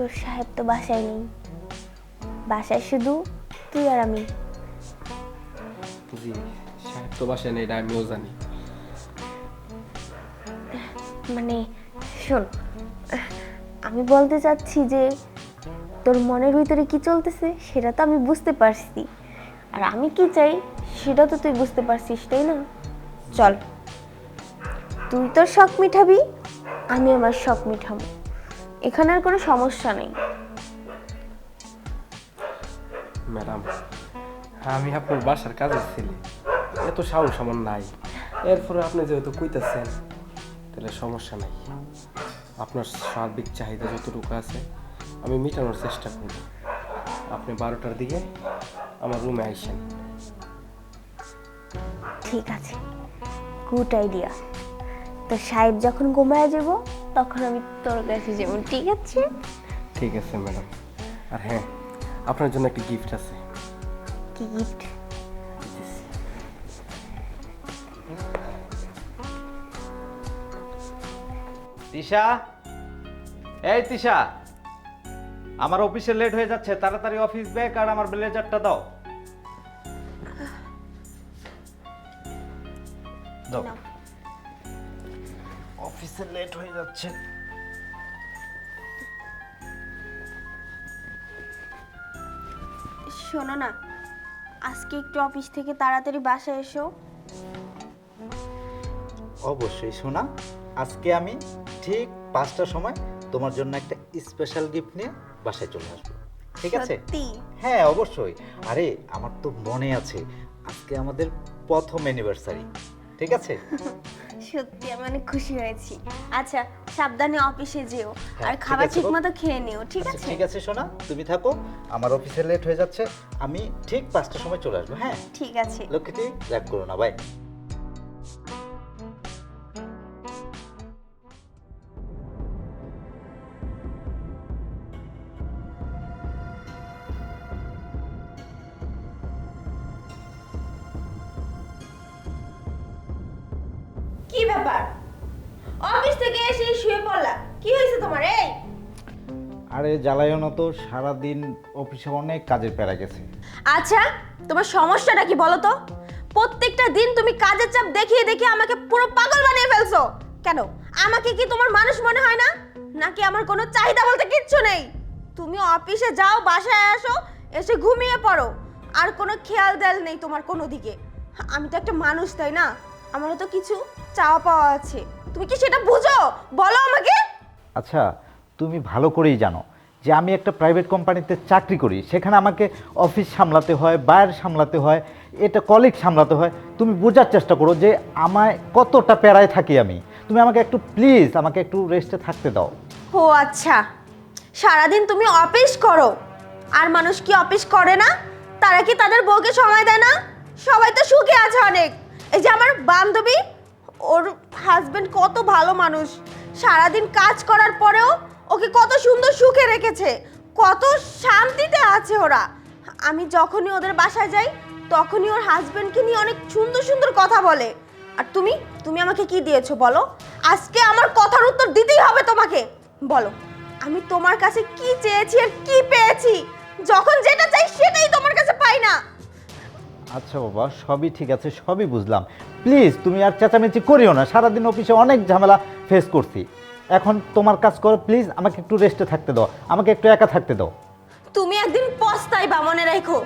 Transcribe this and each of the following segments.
তোর সাহেব তো বাসায় নেই। বাসায় শুধু তুই আর আমি। জি সাহেব তো বাসায় নেই এটা আমিও জানি। মানে শোন আমি বলতে চাচ্ছি যে তোর মনের ভিতরে কি চলতেছে সেটা তো আমি বুঝতে পারছি। আর আমি কি চাই সেটা তো তুই বুঝতে পারছিস তাই না? চল তুই তোর শখ মিঠাবি আমি আমার শখ মিটাবো। এখানে আর কোনো সমস্যা নেই। ম্যাডাম আমি আপনার বাসার কাজের ছেলে। এত সাহস আমার নাই। এরপরে আপনি যেহেতু কইতেছেন তাহলে সমস্যা নাই। আপনার সার্বিক চাহিদা যতটুকু আছে আমি মেটানোর চেষ্টা করব। আপনি বারোটার দিকে আমার রুমে আইসেন। ঠিক আছে। Good idea. তো সাহেব যখন ঘুমায় যাব তখন আমি তোর কাছে যাব ঠিক আছে? ঠিক আছে ম্যাডাম। আর হ্যাঁ আপনার জন্য একটা গিফট আছে। কি গিফট তিশা? এই তিশা আমার অফিসে লেট হয়ে যাচ্ছে তাড়াতাড়ি অফিস ব্যাগ আর আমার ব্লেজারটা দাও। দাও। অফিসে লেট হয়ে যাচ্ছে। শোনো না আজকে একটু অফিস থেকে তাড়াতাড়ি বাসায় এসো। অবশ্যই শোনা আজকে আমি ঠিক পাঁচটার সময় তোমার জন্য একটা স্পেশাল গিফট নিয়ে বাসায় চলে আসব। ঠিক আছে? সত্যি? হ্যাঁ অবশ্যই। আরে আমার তো মনে আছে আজকে আমাদের প্রথম অ্যানিভার্সারি ঠিক আছে? সত্যি আমি অনেক খুশি হয়েছি। আচ্ছা সাবধানে অফিসে যেও। হ্যাঁ, আর খাবার ঠিক মতো খেয়ে নিও ঠিক আচ্ছা, আছে? ঠিক আছে সোনা তুমি থাকো। আমার অফিসে লেট হয়ে যাচ্ছে। আমি ঠিক পাঁচটার সময় চলে আসব হ্যাঁ? ঠিক আছে। লক্ষ্মীটি রাগ করো না বাই কি ব্যাপার? অফিস থেকে এসে শুয়ে পড়লা কি হয়েছে তোমার এই? আরে জ্বালাইও না তো সারাদিন অফিসে অনেক কাজের প্যারা গেছে। আচ্ছা তোমার সমস্যাটা কি বলো তো? প্রত্যেকটা দিন তুমি কাজের চাপ দেখিয়ে দেখিয়ে আমাকে পুরো পাগল বানিয়ে ফেলছো। কেন? আমাকে কি তোমার মানুষ মনে হয় না? নাকি আমার কোনো চাহিদা বলতে কিচ্ছু নেই? তুমি অফিসে যাও বাসায় আসো এসে ঘুমিয়ে পড়ো। আর কোনো খেয়াল দেল নেই তোমার কোনো দিকে। আমি তো একটা মানুষ তাই না? আমারও তো কিছু চাওয়া পাওয়া আছে। তুমি কি সেটা বুঝো? বলো আমাকে। আচ্ছা তুমি ভালো করেই জানো যে আমি একটা প্রাইভেট কোম্পানিতে চাকরি করি। সেখানে আমাকে অফিস সামলাতে হয় বাইরে সামলাতে হয় এটা কলিগ সামলাতে হয়। তুমি বোঝার চেষ্টা করো যে আমায় কতটা প্যারায় থাকি আমি। তুমি আমাকে একটু প্লিজ আমাকে একটু রেস্টে থাকতে দাও। ও আচ্ছা সারাদিন তুমি অফিস করো। আর মানুষ কি অফিস করে না? তারা কি তাদের বউকে সময় দেয় না? সবাই তো সুখে আছে অনেক। এই যে আমার বান্ধবী ওর হাজবেন্ড কত ভালো মানুষ। সারাদিন কাজ করার পরেও ওকে কত সুন্দর সুখে রেখেছে। কত শান্তিতে আছে ওরা। আমি যখনই ওদের বাসায় যাই, তখনই ওর হাজবেন্ডকে নিয়ে অনেক সুন্দর সুন্দর কথা বলে। আর তুমি তুমি আমাকে কি দিয়েছ বলো? আজকে আমার কথার উত্তর দিতেই হবে তোমাকে। বলো, আমি তোমার কাছে কি চেয়েছি আর কি পেয়েছি? যখন যেটা চাই সেটাই তোমার কাছে পাই না। আচ্ছা বাবা সবই ঠিক আছে সবই বুঝলাম। প্লিজ তুমি আর চেঁচামেচি করিও না সারাদিন অফিসে অনেক ঝামেলা ফেস করছি। এখন তোমার কাজ করো প্লিজ আমাকে একটু রেস্টে থাকতে দাও আমাকে একটু একা থাকতে দাও। তুমি একদিন পস্তাইবা মনে রাখো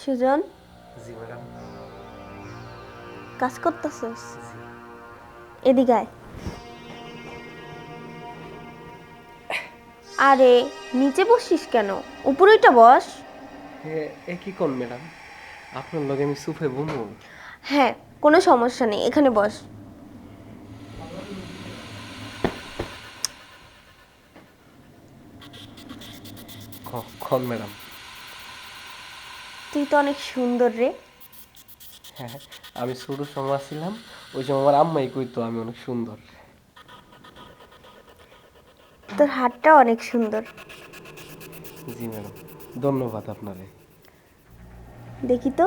সুজন? জি ম্যাডাম। কাজ করতেছস? এদিকে আয়। আরে নিচে বসিস কেন? উপরেটা বস। এ কি কোন ম্যাডাম? আপনার লগে আমি সুফে বমু। হ্যাঁ কোনো সমস্যা নেই এখানে বস। খন ম্যাডাম। তুই তো অনেক সুন্দর রে। হ্যাঁ আমি ছোট সময় ছিলাম ওই সময় আমার আম্মাই কইতো আমি অনেক সুন্দর। তোর হাতটা অনেক সুন্দর। জি ম্যাডাম ধন্যবাদ আপনারে। দেখি তো।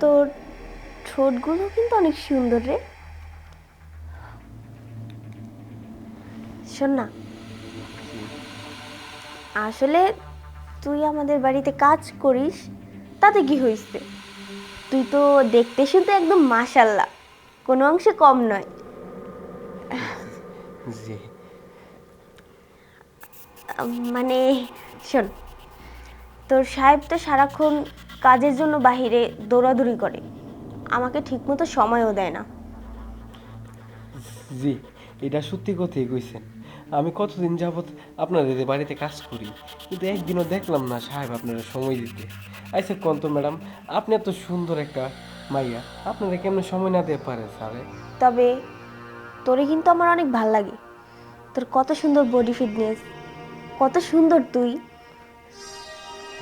তোর ঠোঁটগুলো কিন্তু অনেক সুন্দর রে। শোন না। আসলে তুই আমাদের বাড়িতে কাজ করিস তাতে কি হয়েছে তুই তো দেখতে শুনতে একদম মাসাল্লাহ কোনো অংশে কম নয়। জি। মানে শোন তোর সাহেব তো সারাক্ষণ কাজের জন্য বাহিরে দৌড়াদৌড়ি করে। আমাকে ঠিকমতো সময়ও দেয় না। জি এটা সত্যি কথাই কইছেন। আমি কতদিন যাবৎ আপনাদের বাড়িতে কাজ করি কিন্তু একদিনও দেখলাম না সাহেব আপনারা সময় দিতে। আচ্ছা কন্ত ম্যাডাম আপনি এত সুন্দর একটা মাইয়া আপনারা কেমন সময় না দিয়ে পারে স্যারে? তবে তোরে কিন্তু আমার অনেক ভালো লাগে। তোর কত সুন্দর বডি ফিটনেস কত সুন্দর তুই।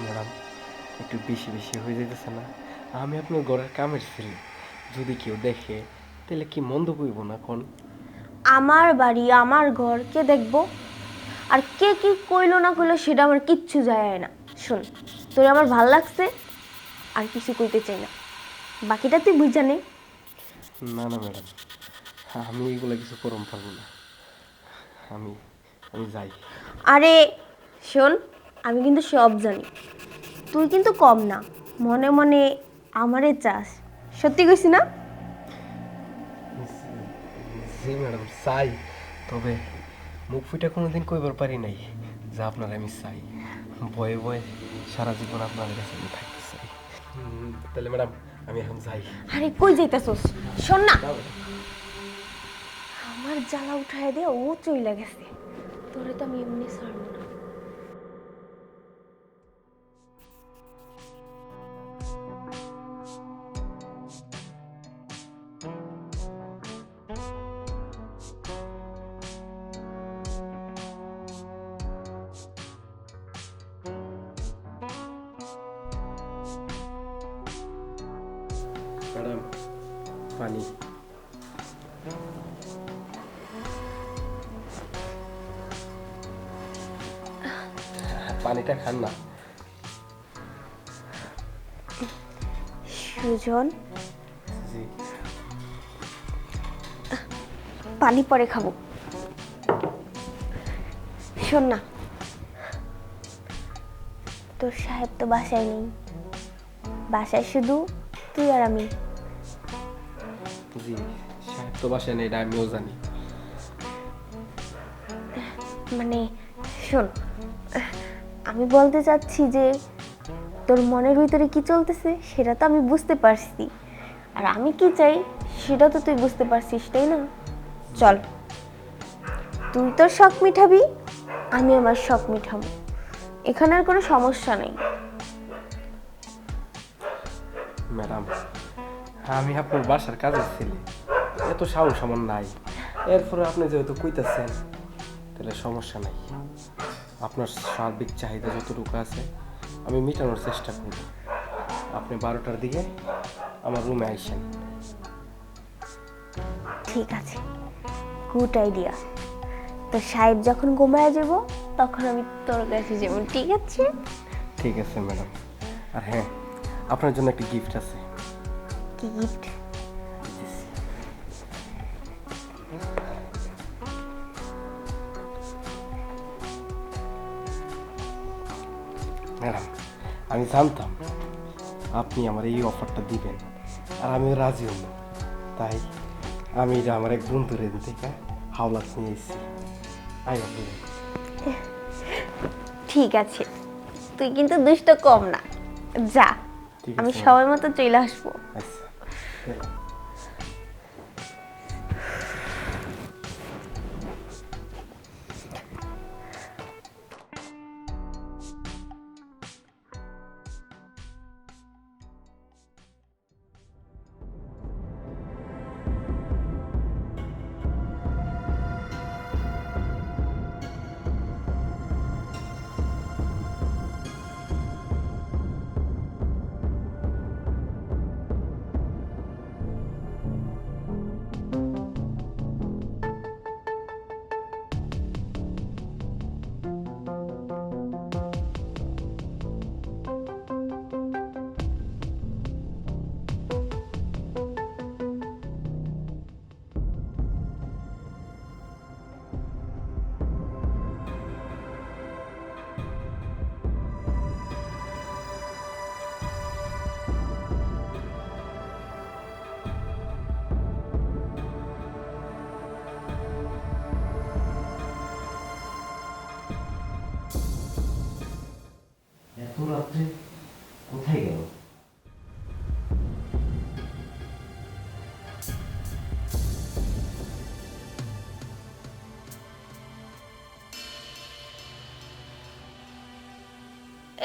ম্যাডাম একটু বেশি বেশি হয়ে যেতেছে না। আমি আপনার ঘরের কামের ছেলে। যদি কেউ দেখে তাহলে কি মন্দ কইব না কোন? আমার বাড়ি আমার ঘর কে দেখব? আর কে কি কইলো না কইলো সেটা আমার কিচ্ছু যায় না। শোন তোর আমার ভালো লাগছে আর কিছু কইতে চাই না। বাকিটা তুই বুঝা নে। না না ম্যাডাম। আমি এগুলো কিছু করম পারব না। আমি আমি যাই। আরে শোন আমি কিন্তু সব জানি। তুই কিন্তু কম না মনে মনে আমারে চাস। সত্যি কইছি না? জি ম্যাডাম চাই। তবে মুখ ফুটে কোনোদিন কইবার পারি নাই যে আপনার আমি চাই। ভয়ে ভয়ে সারা জীবন আপনার কাছে আমি থাকতে চাই। তাহলে ম্যাডাম আমি এখন যাই। আরে কই যাইতাছস? শোন না। আমার জ্বালা উঠায় দে ও চইলা গেছে। তোরে তো আমি এমনি ছাড়বো না। ম্যাডাম, পানি। পানিটা খান না। সুজন? জি। পানি পরে খাব। শোন না। তোর সাহেব তো বাসায় নেই। বাসায় শুধু তুই আর আমি। জি সাহেব তো বাসায় নেই এটা আমিও জানি। মানে শোন আমি বলতে চাচ্ছি যে, তোর মনের ভিতরে কি চলতেছে সেটা তো আমি বুঝতে পারছি। আর আমি কি চাই সেটা তো তুই বুঝতে পারছিস, তাই না? চল। তুই তোর শখ মিঠাবি আমি আমার শখ মিঠাবো এখানে আর কোনো সমস্যা নেই। ম্যাডাম, আমি আপনার বাসার কাজের ছেলে। এত সাহস আমার নাই। এরপরে আপনি যেহেতু কইতাছেন, তাহলে সমস্যা নাই। আপনার সার্বিক চাহিদা যতটুকু আছে আমি মেটানোর চেষ্টা করব। আপনি বারোটার দিকে আমার রুমে আইসেন। ঠিক আছে। গুড আইডিয়া তো সাহেব যখন ঘুমায় যাব তখন আমি তোর কাছে যাব ঠিক আছে? ঠিক আছে ম্যাডাম। আর হ্যাঁ আপনার জন্য একটা গিফট আছে। কি গিফট আমি জানতাম আপনি আমার এই অফারটা দিবেন আর আমি রাজি হব। তাই আমি এটা আমার এক বন্ধুর থেকে হাওলাত নিয়ে এসেছি। আই ঠিক আছে। তুই কিন্তু দুষ্ট কম না। যা আমি সবার সময় মতো চলে আসব। আচ্ছা।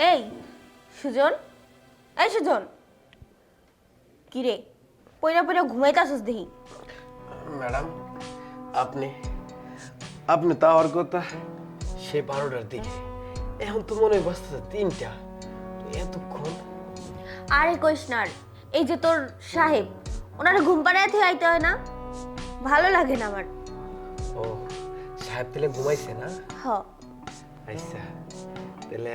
এই সুজন এই সুজন। কিরে পয়রা পয়রা ঘুমাইতাছস দেখি। ম্যাডাম আপনি আপনি তো আমার কথা। সে বারোটার দিকে। এখন তো মনে হয় বাঁচতেছে তিনটা। এতক্ষণ? আরে কইস না আর। এই যে তোর সাহেব ওনার ঘুম পাড়ায় থেকে আইতে হয় না? ভালো লাগে না আমার। ও সাহেব তাহলে ঘুমাইছে না? হ। আচ্ছা তাহলে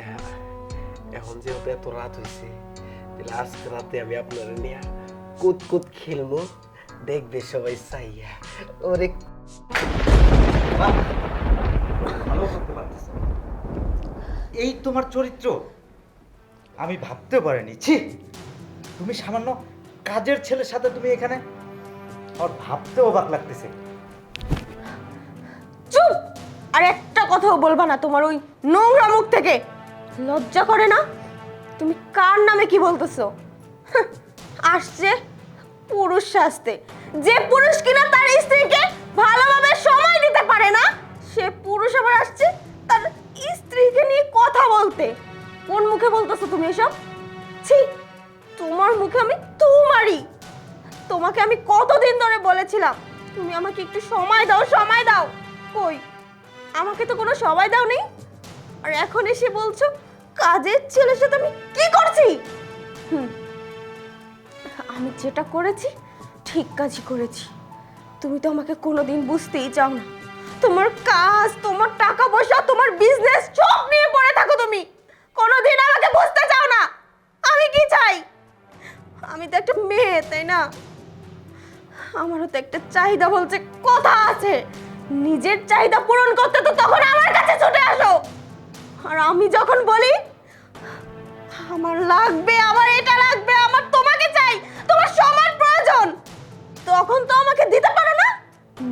এখন যেহেতু এত রাত হয়েছে তাহলে আজকে রাতে আমি আপনার নিয়ে কুত কুত খেলব দেখবে সবাই চাইয়া ওরে এই তোমার চরিত্র, আমি ভাবতেও পারিনি। ছি! তুমি সামান্য কাজের ছেলের সাথে তুমি এখানে, আর ভাবতেও অবাক লাগতেছে। চুপ! আর একটা কথাও বলবা না তোমার ওই নোংরা মুখ থেকে। লজ্জা করে না? তুমি কার নামে কি বলতেছো? আসছে পুরুষ শাস্তে। যে পুরুষ কিনা তার স্ত্রীকে ভালোভাবে সময় দিতে পারে না, সে পুরুষ আবার আসছে তার স্ত্রীকে নিয়ে কথা বলতে। কোন মুখে বলতেছো তুমি এসব? ছি, তোমার মুখে আমি তোমারই। তোমাকে আমি কতদিন ধরে বলেছিলাম, তুমি আমাকে একটু সময় দাও সময় দাও। কই? আমাকে তো কোনো সময় দাও নেই আর এখন এসে বলছো কাজের ছেলের সাথে আমি কি করছি? হুম, আমি যেটা করেছি, ঠিক কাজই করেছি। তুমি তো আমাকে কোনোদিন বুঝতেই চাও না। তোমার কাজ, তোমার টাকা পয়সা, তোমার বিজনেস সব নিয়ে পড়ে থাকো তুমি। কোনোদিন আমাকে বুঝতে চাও না। আমি কি চাই? আমি তো একটা মেয়ে, তাই না? আমারও তো একটা চাহিদা বলছে, কথা আছে। নিজের চাহিদা পূরণ করতে তো তখন আমার কাছে ছুটে আসো। আর আমি যখন বলি, আমার লাগবে, আমার এটা লাগবে, আমার তোমাকে চাই, তোমার সমান প্রয়োজন, তখন তো আমাকে দিতে পারো না?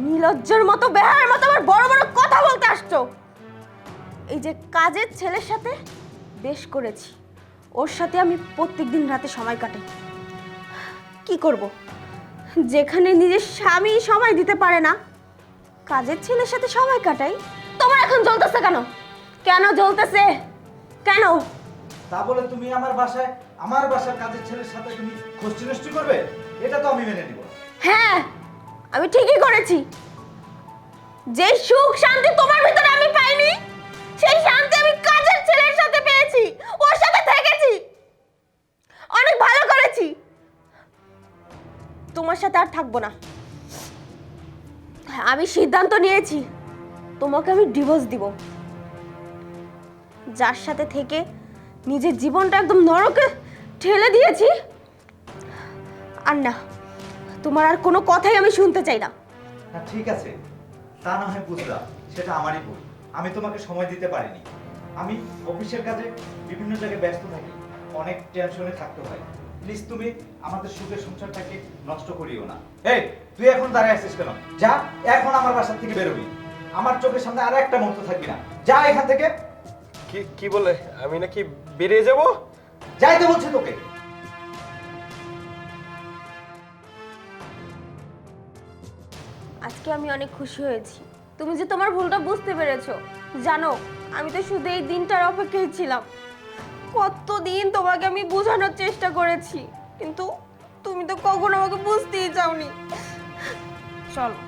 নিলজ্জের মতো বেহার মতো, আমার বড় বড় কথা বলতে আসছো। এই যে কাজের ছেলের সাথে বেশ করেছি। ওর সাথে আমি প্রত্যেকদিন রাতে সময় কাটাই। কি করব? যেখানে নিজের স্বামী সময় দিতে পারে না, কাজের ছেলের সাথে সময় কাটাই। তোমার এখন জ্বলতেছে কেন? কেন জ্বলতেছে? কেন? তা বলে তুমি আমার বাসায় আমার বাসার কাজের ছেলের সাথে তুমি খোঁজটি নষ্টি করবে? এটা তো আমি মেনে নিব। হ্যাঁ আমি ঠিকই করেছি। যে সুখ শান্তি তোমার ভিতরে আমি পাইনি সেই শান্তি আমি কাজের ছেলের সাথে পেয়েছি ওর সাথে থেকেছি। অনেক ভালো করেছি। তোমার সাথে আর থাকব না। আমি সিদ্ধান্ত নিয়েছি তোমাকে আমি ডিভোর্স দিব। যার সাথে থেকে নিজের জীবনটা একদম নরকে ঠেলে দিয়েছি। আর না, তোমার আর কোনো কথাই আমি শুনতে চাই না। ঠিক আছে। তা না হয় বুঝলাম, সেটা আমারই ভুল। আমি তোমাকে সময় দিতে পারিনি। আমি অফিসের কাজে বিভিন্ন জায়গায় ব্যস্ত থাকি। অনেক টেনশনে থাকতে হয়। প্লিজ তুমি আমাদের সুখের সংসারটাকে নষ্ট করিও না। এই, তুই এখন দাঁড়ায় আছিস কেন? যা, এখন আমার বাসা থেকে বেরোবি। আমার চোখের সামনে আর একটা মুহূর্ত থাকবি না। যা এখান থেকে কি কি বলে? আমি নাকি বেরিয়ে যাব? যাইতে বলছি তোকে। আজকে আমি অনেক খুশি হয়েছি। তুমি যে তোমার ভুলটা বুঝতে পেরেছ। জানো আমি তো শুধু এই দিনটার অপেক্ষায় ছিলাম। কতদিন তোমাকে আমি বোঝানোর চেষ্টা করেছি কিন্তু তুমি তো কখনো আমাকে বুঝতেই চাওনি। চলো।